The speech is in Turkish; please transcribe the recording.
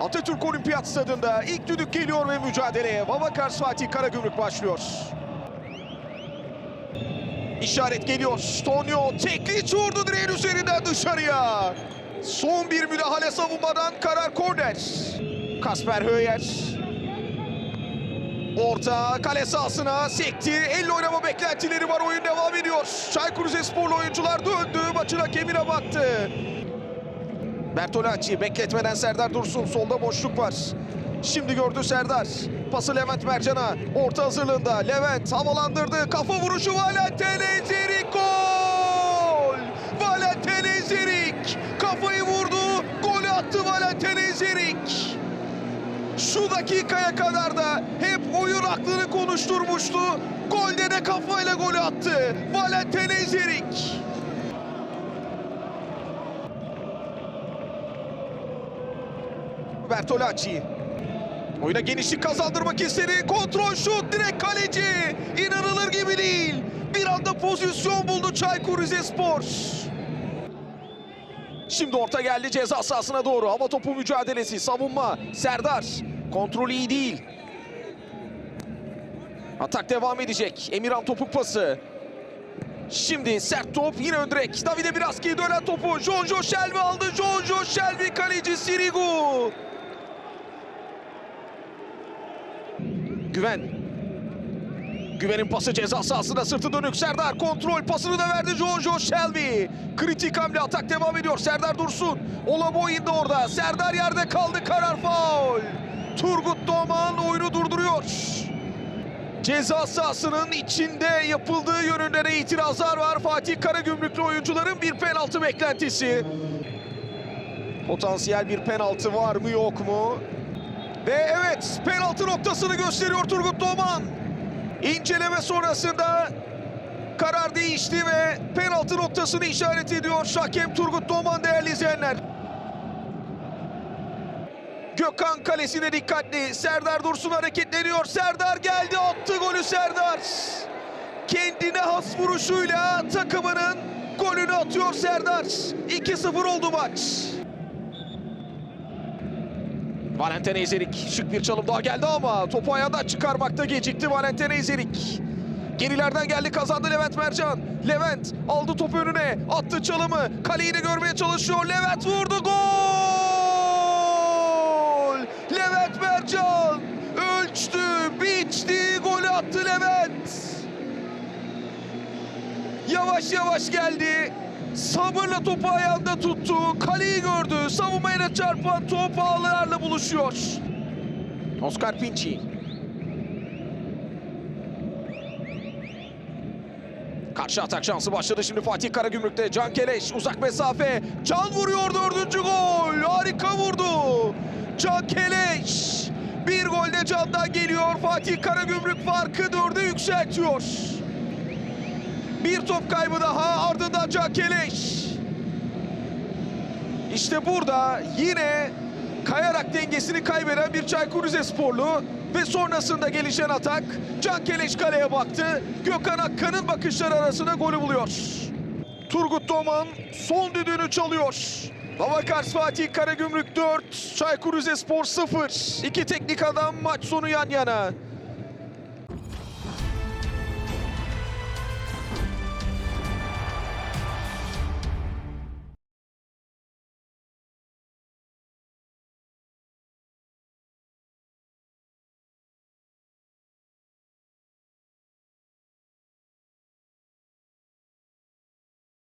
Atatürk Olimpiyat Stadında ilk düdük geliyor ve mücadeleye Babakars Fatih Karagümrük başlıyor. İşaret geliyor. Tonio tekli vurdu direğin üzerinden dışarıya. Son bir müdahale savunmadan karar korner. Kasper Höyer. Orta kale sahasına sekti. Elle oynama beklentileri var. Oyun devam ediyor. Çaykur Rizesporlu oyuncular döndü. Maçın hakemine baktı. Bertolacci bekletmeden Serdar Dursun. Solda boşluk var. Şimdi gördü Serdar. Pası Levent Mercan'a. Orta hazırlığında. Levent havalandırdı. Kafa vuruşu Valentin Ezerik gol! Valentin Ezerik kafayı vurdu. Golü attı Valentin Ezerik. Şu dakikaya kadar da hep oyun aklını konuşturmuştu. Golde de kafayla golü attı. Valentin Ezerik. Bertolacci. Oyuna genişlik kazandırmak istedi. Kontrol şut direkt kaleci. İnanılır gibi değil. Bir anda pozisyon buldu Çaykur Rizespor. Şimdi orta geldi ceza sahasına doğru. Hava topu mücadelesi. Savunma. Serdar. Kontrol iyi değil. Atak devam edecek. Emirhan topuk pası. Şimdi sert top yine ön direk. Davide Biraski dönen topu. Jonjo Shelby aldı. Jonjo Shelby kaleci Sirigu. Güven. Güven'in pası ceza sahasına sırtı dönük. Serdar kontrol pasını da verdi Jonjo Shelby. Kritik hamle atak devam ediyor. Serdar Dursun. Olaboy'un da orada. Serdar yerde kaldı. Karar faul. Turgut Doğan oyunu durduruyor. Ceza sahasının içinde yapıldığı yönünde de itirazlar var. Fatih Karagümrüklü oyuncuların bir penaltı beklentisi. Potansiyel bir penaltı var mı yok mu? Ve evet penaltı noktasını gösteriyor Turgut Doğan. İnceleme sonrasında karar değişti ve penaltı noktasını işaret ediyor hakem Turgut Doğan değerli izleyenler. Gökhan kalesine dikkatli. Serdar Dursun hareketleniyor. Serdar geldi attı golü Serdar. Kendine has vuruşuyla takımının golünü atıyor Serdar. 2-0 oldu maç. Valentin Ezerik şık bir çalım daha geldi ama topu ayağından çıkarmakta gecikti Valentin Ezerik. Gerilerden geldi kazandı Levent Mercan. Levent aldı topu önüne attı çalımı. Kaleyi de görmeye çalışıyor. Levent vurdu gol! Levent Mercan ölçtü, biçti, golü attı Levent. Yavaş yavaş geldi. Sabırla topu ayağında tuttu. Kaleyi gördü. Savunmayla çarpan top ağlarla buluşuyor. Oscar Pinci. Karşı atak şansı başladı şimdi Fatih Karagümrük'te. Can Keleş uzak mesafe. Can vuruyor dördüncü gol. Harika vurdu. Can Keleş. Bir golde Can'dan geliyor. Fatih Karagümrük farkı dörde yükseltiyor. Bir top kaybı daha ardından Can Keleş. İşte burada yine kayarak dengesini kaybeden bir Çaykur Rizesporlu ve sonrasında gelişen atak Can Keleş kaleye baktı. Gökhan Akkan'ın bakışları arasında golü buluyor. Turgut Doman son düdüğünü çalıyor. Babakars Fatih Karagümrük 4, Çaykur Rizespor 0. İki teknik adam maç sonu yan yana.